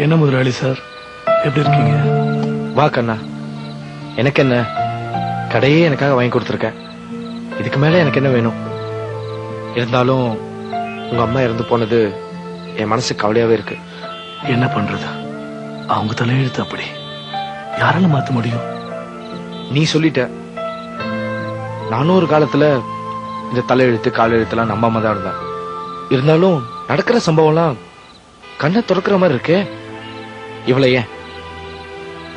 என்ன முதலாளி சார்? எப்படி இருக்கீங்க? வா கண்ணா. எனக்கு என்ன கடையே எனக்காக வாங்கி கொடுத்துருக்க. இதுக்கு மேல எனக்கு என்ன வேணும்? இருந்தாலும் உங்க அம்மா இறந்து போனது என் மனசு கவலையாவே இருக்கு. என்ன பண்றது? அவங்க தலையெழுத்து அப்படி. யாரால மாத்த முடியும்? நீ சொல்லிட்ட. நானும் ஒரு காலத்துல இந்த தலையெழுத்து காலெழுத்துலாம் நம்பாம தான் இருந்தேன். இருந்தாலும் நடக்கிற சம்பவம்லாம் கண்ணை திறக்கிற மாதிரி இருக்கே. இவளை ஏன்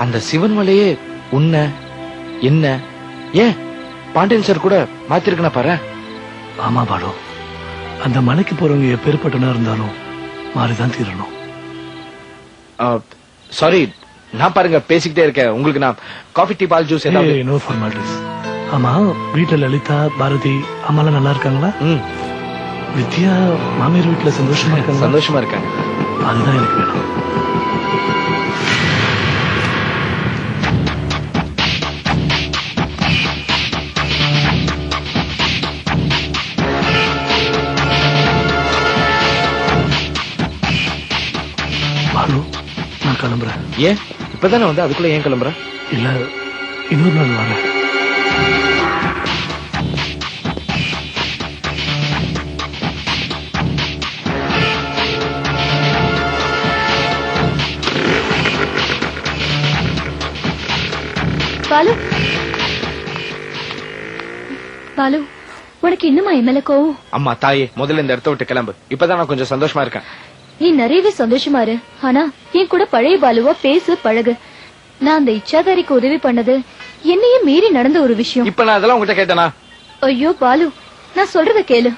அந்த சிவன் மலையே உன்ன என்ன ஏன் பாண்டியன் சார் கூட மாத்திருக்கனா பாரு ஆமா பாலு. அந்த மலைக்கு போறவங்க எப்பேற்பட்டனா இருந்தாலும் மாறிதான் தீரணும். சாரி நான் பாருங்க பேசிக்கிட்டே இருக்கேன். உங்களுக்கு நான் காஃபி டீ பால் ஜூஸ் ஏதாவது நோ ஃபார்மாலிட்டிஸ் ஆமா வீட்டுல லலிதா பாரதி அம்மாலாம் நல்லா இருக்காங்களா? வித்யா மாமியார் வீட்டுல சந்தோஷமா இருக்காங்களா? சந்தோஷமா இருக்காங்க. அதுதான் எனக்கு வேணும். நான் கிளம்புறேன். ஏன்? இப்பதானே வந்து அதுக்குள்ள ஏன் கிளம்புற? இல்ல இன்னொரு நாள் வரேன். பாலு. பாலு உனக்கு இன்னுமா என் மேல கோவம்? அம்மா தாயே முதல்ல இந்த இடத்த விட்டு கிளம்பு. இப்பதான் நான் கொஞ்சம் சந்தோஷமா இருக்கேன். நீ நிறையவே சந்தோஷமா இரு. ஆனா என் கூட பழைய பாலுவா பேசு பழகு. நான் அந்த இச்சாதாரிக்கு உதவி பண்ணது என்னையே மீறி நடந்த ஒரு விஷயம். இப்ப நான் அதெல்லாம் உங்ககிட்ட கேட்டேனா? ஐயோ பாலு நான் சொல்றத கேளு.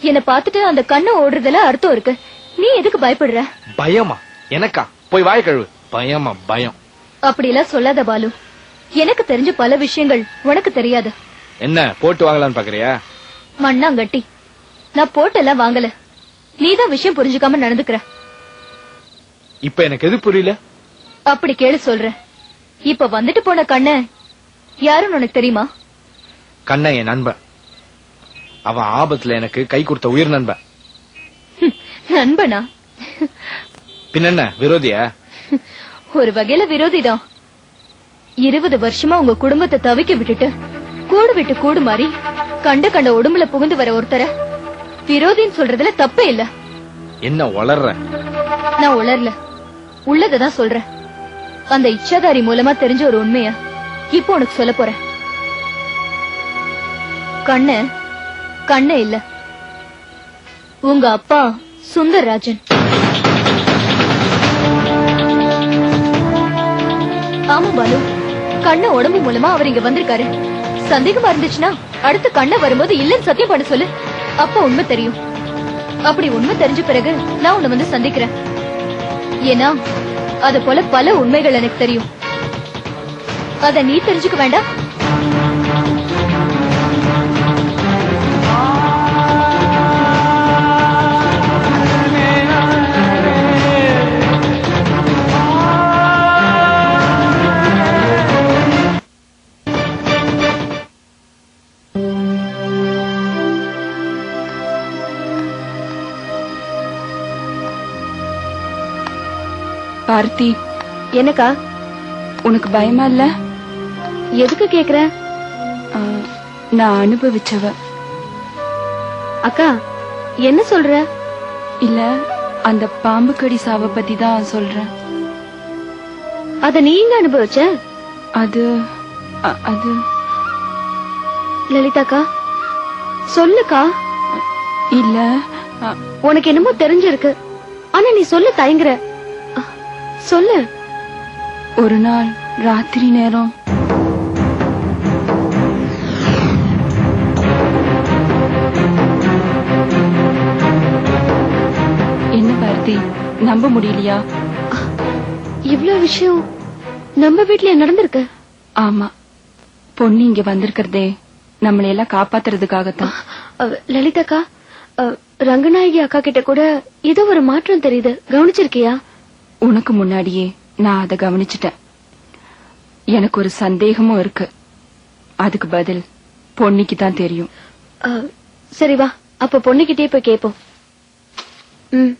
என்ன பார்த்துட்டு அந்த கண்ணை ஓடுறதுல அர்த்தம் இருக்கு. நீ எதுக்கு பயப்படுற? பயமா? எனக்கா? போய் வாய கழுவு. பயமா பயம். அப்படியெல்லாம் சொல்லாத பாலு. எனக்கு தெரிஞ்ச பல விஷயங்கள் உனக்கு தெரியாது. என்ன போட்டு வாங்கலாம்னு பாக்குறியா? மண்ணாங்கட்டி. நான் போட்டெல்லாம் வாங்கல. நீதான் விஷயம் புரிஞ்சுக்காம நடந்துக்கிற. இப்ப எனக்கு எது புரியல? அப்படி கேளு சொல்றேன் இப்ப வந்துட்டு போன கண்ண யாருன்னு உனக்கு தெரியுமா? கண்ணன் என் நண்பன். அவன் ஆபத்துல எனக்கு கை கொடுத்த உயிர் நண்பன். நண்பனா? பின்ன என்ன விரோதியா? ஒரு வகையில விரோதிதான். இருபது வருஷமா உங்க குடும்பத்தை தவிக்க விட்டுட்டு கூடு விட்டு கூடு மாறி கண்ட கண்ட உடம்புல புகுந்து வர ஒருத்தர விரோதின்னு சொல்றதுல தப்பே இல்ல. என்ன வளர்ற? நான் உளரல உள்ளதான் சொல்றேன். அந்த இச்சாதாரி மூலமா தெரிஞ்ச ஒரு உண்மைய இப்போ உனக்கு சொல்ல போறேன். கண்ணு கண்ணு இல்ல. உங்க அப்பா சுந்தர்ராஜன். ஆமா பாலு. கண்ண உடம்பு மூலமா அவர் இங்க வந்திருக்காரு. சந்தேகமா இருந்துச்சுன்னா அடுத்து கண்ண வரும்போது இல்லன்னு சத்தியம் பண்ண சொல்லு. அப்ப உண்மை தெரியும். அப்படி உண்மை தெரிஞ்ச பிறகு நான் உன்னை வந்து சந்திக்கிறேன். ஏன்னா அது போல பல உண்மைகள் எனக்கு தெரியும். அத நீ தெரிஞ்சுக்க வேண்டாம். பார்த்தி என்னக்கா? உனக்கு பயமா இல்ல? எதுக்கு கேக்குற? நான் அனுபவிச்சவ. அக்கா என்ன சொல்ற? இல்ல அந்த பாம்பு கடி சாவ பத்தி தான் சொல்றேன் அத நீங்க அனுபவிச்ச? அது அது. லலிதாக்கா சொல்லுக்கா. இல்ல உனக்கு என்னமோ தெரிஞ்சிருக்கு. ஆனா நீ சொல்ல தயங்குற. சொல்லு. ஒரு நாள் ராத்திரி நேரம். என்ன பார்த்தி நம்ப முடியலையா? இவ்ளோ விஷயம் நம்ம வீட்லயே நடந்திருக்கு. ஆமா. பொண்ணு இங்க வந்திருக்கிறதே நம்மளை எல்லாம் காப்பாத்துறதுக்காகத்தான். லலிதாக்கா ரங்கநாயகி அக்கா கிட்ட கூட ஏதோ ஒரு மாற்றம் தெரியுது. கவனிச்சிருக்கியா? உனக்கு முன்னாடியே நான் அதை கவனிச்சிட்டேன். எனக்கு ஒரு சந்தேகமும் இருக்கு. அதுக்கு பதில் பொன்னிக்கு தான் தெரியும். சரி வா. அப்ப பொண்ணுகிட்டே போய் கேப்போம். ம்.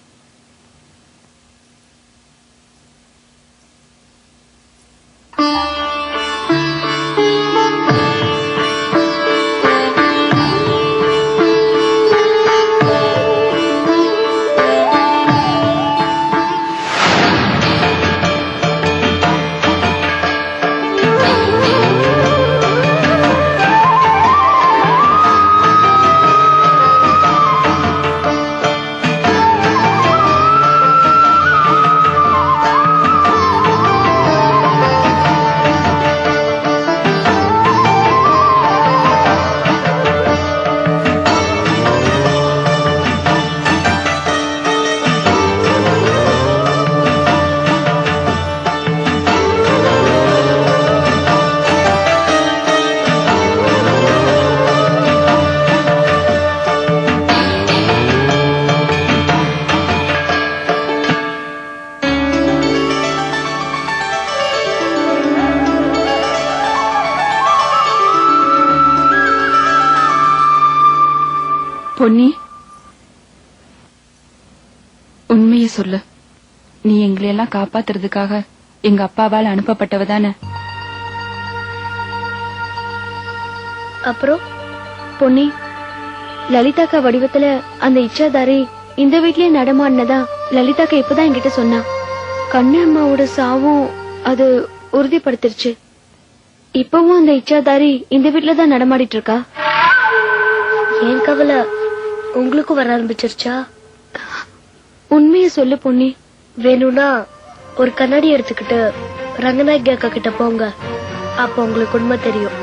பொன்னி உண்மைய சொல்லு. நீ எங்களையெல்லாம் காப்பாத்துறதுக்காக எங்க அப்பாவால் அனுப்பப்பட்டவ தானே அப்புறம் பொன்னி லலிதாக்கா வடிவத்துல அந்த இச்சாதாரி இந்த வீட்லயே நடமாடினதா லலிதாக்கா இப்பதான் என்கிட்ட சொன்னா. கண்ணு அம்மாவோட சாவும் அது உறுதிப்படுத்திருச்சு. இப்பவும் அந்த இச்சாதாரி இந்த வீட்ல தான் நடமாடிட்டு இருக்கா? ஏன் கவலை? உங்களுக்கும் வர ஆரம்பிச்சிருச்சா? உண்மைய சொல்லு பொன்னி. வேணும்னா ஒரு கண்ணாடி எடுத்துக்கிட்டு ரங்கநாயகி அக்கா கிட்ட போங்க. அப்ப உங்களுக்கு உண்மை தெரியும்.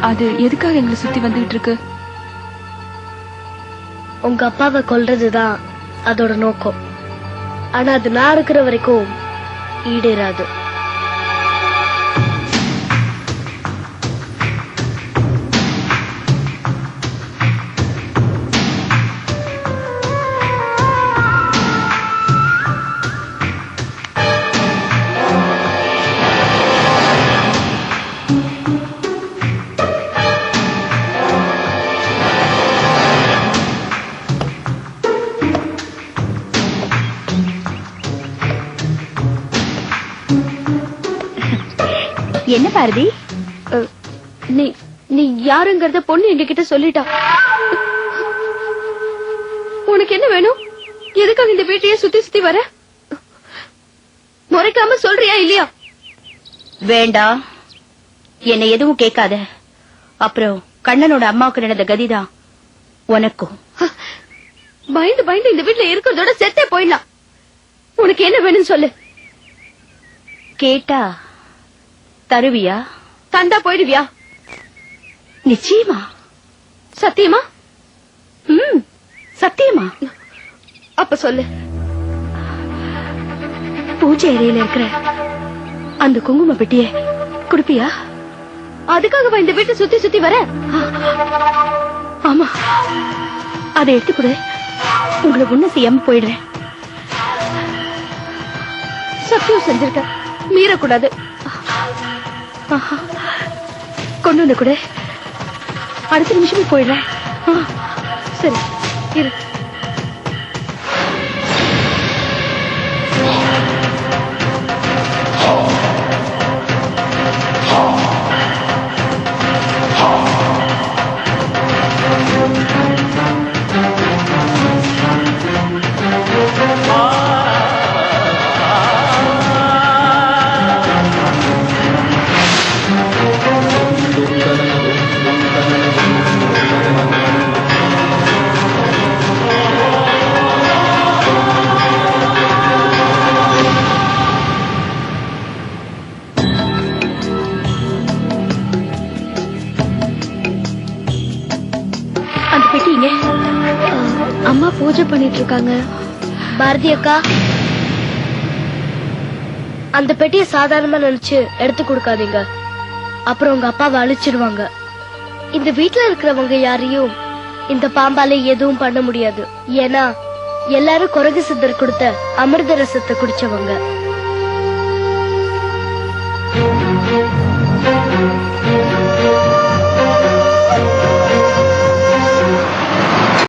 அது எதுக்காக எங்களை சுத்தி வந்துகிட்டு இருக்கு? உங்க அப்பாவை கொல்றதுதான் அதோட நோக்கம். ஆனா அது நான் இருக்கிற வரைக்கும் ஈடேறாது. பாரதி. நீ நீ யாருங்கறத பொண்ணு எங்க கிட்ட சொல்லிட்டா. உனக்கு என்ன வேணும்? எதுக்காக இந்த வீட்டையே சுத்தி சுத்தி வர? முறைக்காம சொல்றியா இல்லையா? வேண்டாம். என்னை எதுவும் கேட்காத. அப்புறம் கண்ணனோட அம்மாவுக்கு நடந்த கதிதான் உனக்கும். பயந்து பயந்து இந்த வீட்ல இருக்கிறதோட செத்தே போயிடலாம். உனக்கு என்ன வேணும்னு சொல்லு. கேட்டா தருவியா? தந்தா போயிடுவியா? நிச்சயமா. சத்தியமா? ம் சத்தியமா. அப்ப சொல்லு. பூஜை அறையில இருக்கிற அந்த குங்கும பெட்டிய குடுப்பியா? அதுக்காகவா இந்த வீட்டை சுத்தி சுத்தி வர? ஆமா. அதை எடுத்து கொடு உங்களை ஒண்ணு செய்யாம போயிடுறேன். சத்தியம் செஞ்சிருக்க. மீறக்கூடாது. கொண்டு வந்து கூட. அடுத்த நிமிஷமே போயிடுறேன் சரி இரு. அம்மா பூஜை பண்ணிட்டு இருக்காங்க. பாரதி அக்கா அந்த பெட்டியை சாதாரணமா நினைச்சு எடுத்து கொடுக்காதீங்க. அப்புறம் உங்க அப்பாவை அழிச்சிடுவாங்க இந்த வீட்ல இருக்கிறவங்க யாரையும் இந்த பாம்பால எதுவும் பண்ண முடியாது. ஏன்னா எல்லாரும் குரகு சித்தர் கொடுத்த அமிர்த ரசத்தை குடிச்சவங்க.